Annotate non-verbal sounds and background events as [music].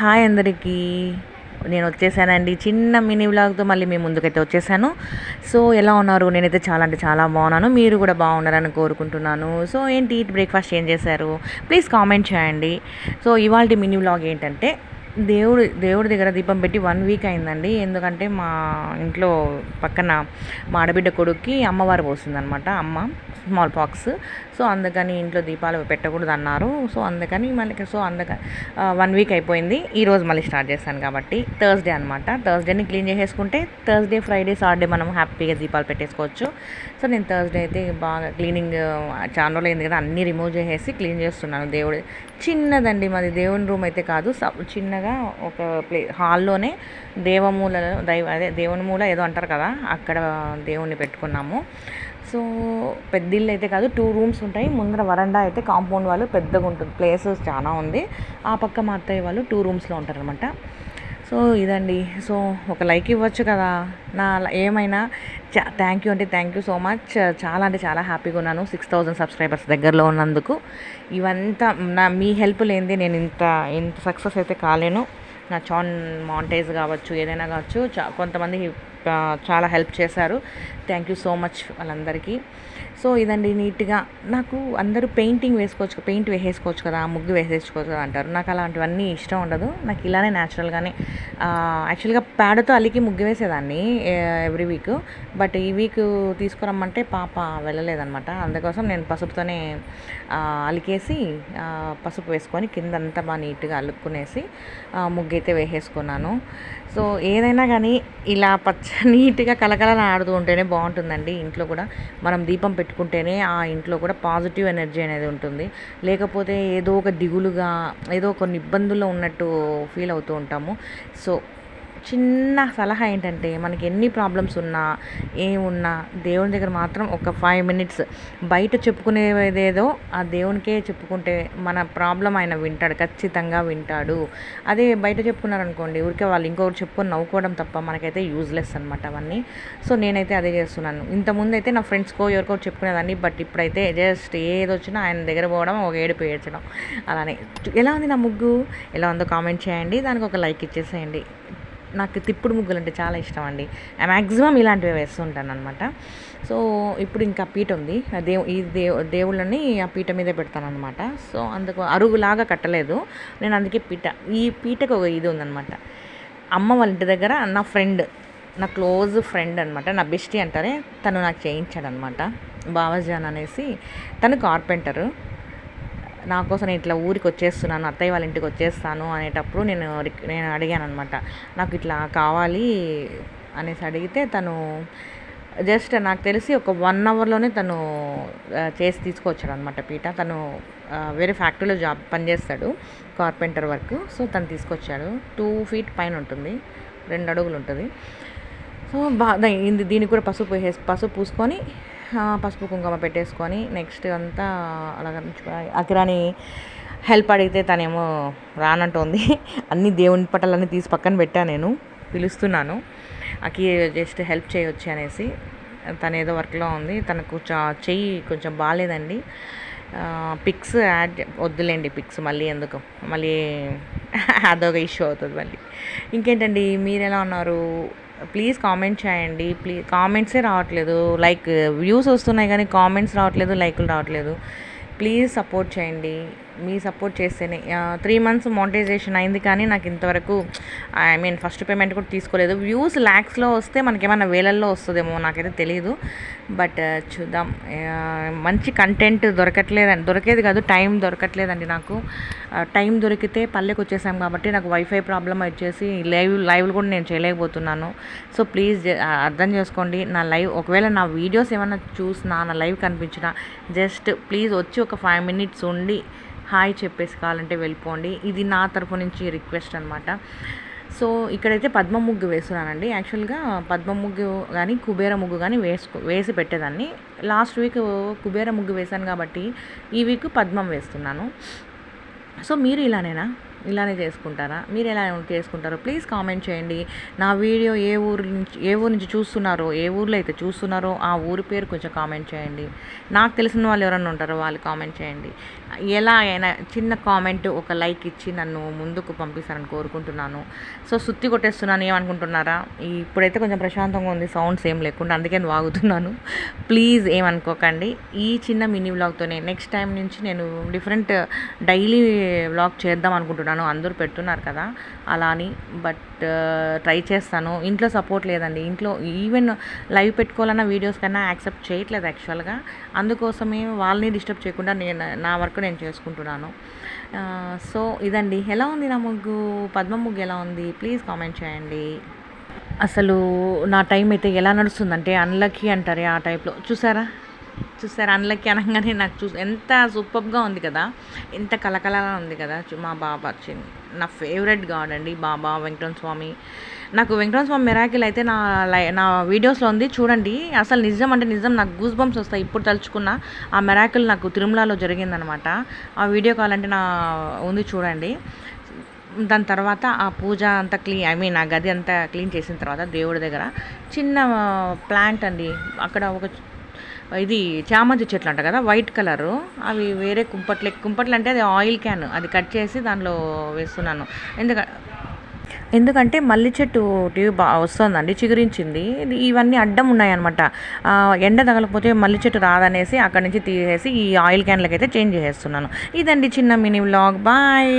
Hi అందరికీ. నేను వచ్చేసానండి. చిన్న మినీ వ్లాగ్తో మళ్ళీ మీ ముందుకైతే వచ్చేసాను. సో ఎలా ఉన్నారు? నేనైతే చాలా అంటే చాలా బాగున్నాను. మీరు కూడా బాగున్నారని కోరుకుంటున్నాను. సో ఏంటి? బ్రేక్ఫాస్ట్ ఏం చేశారు? ప్లీజ్ కామెంట్ చేయండి. సో ఇవాళ మినీ వ్లాగ్ ఏంటంటే దేవుడు దేవుడి దగ్గర దీపం పెట్టి వన్ వీక్ అయిందండి. ఎందుకంటే మా ఇంట్లో పక్కన మా ఆడబిడ్డ కొడుక్కి అమ్మవారు పోస్తుందన్నమాట అమ్మ స్మాల్ పాక్స్ సో అందుకని ఇంట్లో దీపాలు పెట్టకూడదు అన్నారు. సో అందుకని మళ్ళీ సో అందుకని వన్ వీక్ అయిపోయింది. ఈరోజు మళ్ళీ స్టార్ట్ చేస్తాను కాబట్టి థర్స్డే అనమాట థర్స్డేని క్లీన్ చేసేసుకుంటే థర్స్డే ఫ్రైడే సాటర్డే మనం హ్యాపీగా దీపాలు పెట్టేసుకోవచ్చు. సో నేను థర్స్డే అయితే బాగా క్లీనింగ్ చాలా రోజులు అయింది కదా అన్నీ రిమూవ్ చేసేసి క్లీన్ చేస్తున్నాను దేవుడు చిన్నదండి మాది దేవుని రూమ్ అయితే కాదు సబ్ చిన్నగా ఒక ప్లే హాల్లోనే దేవమూల దైవ అదే దేవుని మూల ఏదో అంటారు కదా అక్కడ దేవుణ్ణి పెట్టుకున్నాము. సో పెద్ద ఇల్లు అయితే కాదు టూ రూమ్స్ ఉంటాయి. ముందర వరండా అయితే కాంపౌండ్ వాళ్ళు పెద్దగా ఉంటుంది ప్లేసెస్ చాలా ఉంది. ఆ పక్క మా అత్తయ్య వాళ్ళు టూ రూమ్స్లో ఉంటారనమాట సో ఇదండి. సో ఒక లైక్ ఇవ్వచ్చు కదా. నా ఏమైనా చా థ్యాంక్ యూ అంటే థ్యాంక్ యూ సో మచ్. చాలా అంటే చాలా హ్యాపీగా ఉన్నాను. సిక్స్ థౌజండ్ సబ్స్క్రైబర్స్ దగ్గరలో ఉన్నందుకు. ఇవంతా నా మీ హెల్ప్ లేనిదే నేను ఇంత ఇంత సక్సెస్ అయితే కాలేను. నా చాన్ మాంటేజ్ కావచ్చు ఏదైనా కావచ్చు. చా కొంతమంది చాలా హెల్ప్ చేశారు. థ్యాంక్ యూ సో మచ్ వాళ్ళందరికీ. సో ఇదండి నీట్గా. నాకు అందరూ పెయింటింగ్ వేసుకోవచ్చు పెయింట్ వేసేసుకోవచ్చు కదా ముగ్గు వేసేసుకోవచ్చు కదా అంటారు. నాకు అలాంటివన్నీ ఇష్టం ఉండదు. నాకు ఇలానే న్యాచురల్గానే యాక్చువల్గా పేడతో అలికి ముగ్గు వేసేదాన్ని ఎవ్రీ వీక్. బట్ ఈ వీక్ తీసుకురమ్మంటే పాప వెళ్ళలేదనమాట అందుకోసం నేను పసుపుతోనే అలికేసి పసుపు వేసుకొని కిందంతా బాగా నీట్గా అలుక్కునేసి ముగ్గు అయితే వేసేసుకున్నాను. సో ఏదైనా కానీ ఇలా పచ్చ [laughs] నీట్గా కలకల ఆడుతూ ఉంటేనే బాగుంటుందండి ఇంట్లో కూడా. మనం దీపం పెట్టుకుంటేనే ఆ ఇంట్లో కూడా పాజిటివ్ ఎనర్జీ అనేది ఉంటుంది. లేకపోతే ఏదో ఒక దిగులుగా ఏదో కొన్ని ఇబ్బందుల్లో ఉన్నట్టు ఫీల్ అవుతూ ఉంటాము. సో చిన్న సలహా ఏంటంటే మనకి ఎన్ని ప్రాబ్లమ్స్ ఉన్నా ఏమున్నా దేవుని దగ్గర మాత్రం ఒక ఫైవ్ మినిట్స్ బయట చెప్పుకునేదేదో ఆ దేవునికే చెప్పుకుంటే మన ప్రాబ్లం ఆయన వింటాడు ఖచ్చితంగా వింటాడు. అదే బయట చెప్పుకున్నారనుకోండి ఊరికే వాళ్ళు ఇంకొకరు చెప్పుకొని నవ్వుకోవడం తప్ప మనకైతే యూజ్లెస్ అనమాట అవన్నీ. సో నేనైతే అదే చేస్తున్నాను. ఇంతకుముందు అయితే నా ఫ్రెండ్స్కో ఎవరికో చెప్పుకునేదాన్ని బట్ ఇప్పుడైతే జస్ట్ ఏది వచ్చినా ఆయన దగ్గర పోవడం ఒక ఏడుపు ఏడ్చడం. అలానే. ఎలా ఉంది నా ముగ్గు? ఎలా ఉందో కామెంట్ చేయండి. దానికి ఒక లైక్ ఇచ్చేసేయండి. నాకు తిప్పుడు ముగ్గులు అంటే చాలా ఇష్టం అండి మ్యాక్సిమం ఇలాంటివి వేస్తుంటాను అనమాట సో ఇప్పుడు ఇంకా పీట ఉంది దేవు ఈ దేవు దేవుళ్ళని ఆ పీట మీదే పెడతాను అనమాట సో అందుకు అరుగులాగా కట్టలేదు. నేను అందుకే పీట ఈ పీటకు ఒక ఇది ఉందనమాట అమ్మ వాళ్ళ ఇంటి దగ్గర నా ఫ్రెండ్ నా క్లోజ్ ఫ్రెండ్ అనమాట నా బెస్టీ అంటారే తను నాకు చేయించాడనమాట బావజాన్ అనేసి తను కార్పెంటరు. నా కోసం నేను ఇట్లా ఊరికి వచ్చేస్తున్నాను అత్తయ్య వాళ్ళ ఇంటికి వచ్చేస్తాను అనేటప్పుడు నేను నేను అడిగాను అనమాట నాకు ఇట్లా కావాలి అనేసి అడిగితే తను జస్ట్ నాకు తెలిసి ఒక వన్ అవర్లోనే తను చేసి తీసుకొచ్చాడు అనమాట పీట. తను వేరే ఫ్యాక్టరీలో జాబ్ పనిచేస్తాడు కార్పెంటర్ వర్క్. సో తను తీసుకొచ్చాడు. టూ ఫీట్ పైన ఉంటుంది రెండు అడుగులు ఉంటుంది. సో బాగా దీనికి కూడా పసుపు పసుపు పూసుకొని పసుపు కుంకుమ పెట్టేసుకొని నెక్స్ట్ అంతా అలాగ అకిరాని హెల్ప్ అడిగితే తనేమో రానంటోంది. అన్ని దేవుని పట్టాలన్నీ తీసి పక్కన పెట్టా నేను. పిలుస్తున్నాను. అకి జస్ట్ హెల్ప్ చేయొచ్చు అనేసి. తను ఏదో వర్క్లో ఉంది. తనకు చెయ్యి కొంచెం బాగాలేదండి పిక్స్ యాడ్ వద్దులేండి పిక్స్ మళ్ళీ ఎందుకు? మళ్ళీ [laughs] అదొక ఇష్యూ అవుతుంది మళ్ళీ. ఇంకేంటండి? మీరు ఎలా ఉన్నారు? ప్లీజ్ కామెంట్ చేయండి. ప్లీజ్ కామెంట్సే రావట్లేదు. లైక్ వ్యూస్ వస్తున్నాయి కానీ కామెంట్స్ రావట్లేదు లైకులు రావట్లేదు. ప్లీజ్ సపోర్ట్ చేయండి. మీ సపోర్ట్ చేస్తేనే. త్రీ మంత్స్ మోనిటైజేషన్ అయింది కానీ నాకు ఇంతవరకు ఐ మీన్ ఫస్ట్ పేమెంట్ కూడా తీసుకోలేదు. వ్యూస్ ల్యాక్స్లో వస్తే మనకేమైనా వేలల్లో వస్తుందేమో నాకైతే తెలియదు బట్ uh, చూద్దాం. మంచి కంటెంట్ దొరకట్లేదండి దొరికేది కాదు టైం దొరకట్లేదండి నాకు. టైం దొరికితే పల్లెకి వచ్చేసాం కాబట్టి నాకు వైఫై ప్రాబ్లం వచ్చేసి లైవ్ లైవ్లు కూడా నేను చేయలేకపోతున్నాను. సో ప్లీజ్ అర్థం చేసుకోండి. నా లైవ్ ఒకవేళ నా వీడియోస్ ఏమైనా చూసినా నా లైవ్ కనిపించినా జస్ట్ ప్లీజ్ వచ్చి ఒక ఫైవ్ మినిట్స్ ఉండి హాయ్ చెప్పేసి కావాలంటే వెళ్ళిపోండి. ఇది నా తరపు నుంచి రిక్వెస్ట్ అనమాట సో ఇక్కడైతే పద్మ ముగ్గు వేస్తున్నానండి. యాక్చువల్గా పద్మ ముగ్గు కానీ కుబేర ముగ్గు కానీ వేసుకో వేసి పెట్టేదాన్ని. లాస్ట్ వీక్ కుబేర ముగ్గు వేశాను కాబట్టి ఈ వీక్ పద్మం వేస్తున్నాను. సో మీరు ఇలానేనా? ఇలానే చేసుకుంటారా? మీరు ఎలా చేసుకుంటారో ప్లీజ్ కామెంట్ చేయండి. నా వీడియో ఏ ఊరు నుంచి ఏ ఊరు నుంచి చూస్తున్నారో ఏ ఊర్లో అయితే చూస్తున్నారో ఆ ఊరి పేరు కొంచెం కామెంట్ చేయండి. నాకు తెలిసిన వాళ్ళు ఎవరైనా ఉంటారో వాళ్ళు కామెంట్ చేయండి. ఎలా అయినా చిన్న కామెంట్ ఒక లైక్ ఇచ్చి నన్ను ముందుకు పంపిస్తారని కోరుకుంటున్నాను. సో సుత్తి కొట్టేస్తున్నాను ఏమనుకుంటున్నారా? ఇప్పుడైతే కొంచెం ప్రశాంతంగా ఉంది సౌండ్స్ ఏం లేకుండా అందుకే నేను వాగుతున్నాను. ప్లీజ్ ఏమనుకోకండి. ఈ చిన్న మినీ వ్లాగ్తోనే నెక్స్ట్ టైం నుంచి నేను డిఫరెంట్ డైలీ వ్లాగ్ చేద్దాం అనుకుంటున్నాను. అందరూ పెడుతున్నారు కదా అలా అని. బట్ ట్రై చేస్తాను. ఇంట్లో సపోర్ట్ లేదండి. ఇంట్లో ఈవెన్ లైవ్ పెట్టుకోవాలన్న వీడియోస్ కన్నా యాక్సెప్ట్ చేయట్లేదు యాక్చువల్గా. అందుకోసమే వాళ్ళని డిస్టర్బ్ చేయకుండా నేను నా వర్క్ నేను చేసుకుంటున్నాను. సో ఇదండి. ఎలా ఉంది నా ముగ్గు? పద్మ ముగ్గు ఎలా ఉంది? ప్లీజ్ కామెంట్ చేయండి. అసలు నా టైం అయితే ఎలా నడుస్తుందంటే అన్లక్కీ అంటారే ఆ టైప్లో. చూసారా? చూసారు? అన్లకి అనగానే నాకు చూ ఎంత సూపర్గా ఉంది కదా? ఎంత కలకలగా ఉంది కదా? చూ- మా బాబా వచ్చింది నా ఫేవరెట్ గాడ్ అండి బాబా వెంకటరమణ స్వామి. నాకు వెంకటరమణ స్వామి మెరాకిల్ అయితే నా లై నా వీడియోస్లో ఉంది. చూడండి అసలు నిజం అంటే నిజం నాకు గూస్ బంప్స్ వస్తాయి. ఇప్పుడు తలుచుకున్న ఆ మెరాకిల్ నాకు తిరుమలలో జరిగిందనమాట ఆ వీడియో కావాలంటే నా ఉంది చూడండి. దాని తర్వాత ఆ పూజ అంతా క్లీన్ ఐ మీన్ ఆ గది అంతా క్లీన్ చేసిన తర్వాత దేవుడి దగ్గర చిన్న ప్లాంట్ అండి. అక్కడ ఒక ఇది చామంతి చెట్లు అంట కదా వైట్ కలరు అవి వేరే కుంపట్లు కుంపట్లు అంటే అది ఆయిల్ క్యాన్ అది కట్ చేసి దానిలో వేస్తున్నాను. ఎందుకంటే ఎందుకంటే మల్లి చెట్టు టీవీ బా వస్తుందండి చిగురించింది. ఇవన్నీ అడ్డం ఉన్నాయన్నమాట. ఎండ తగలకపోతే మల్లి చెట్టు రాదనేసి అక్కడి నుంచి తీసేసి ఈ ఆయిల్ క్యాన్లకి అయితే చేంజ్ చేసేస్తున్నాను. ఇదండి చిన్న మినీ వ్లాగ్ బాయ్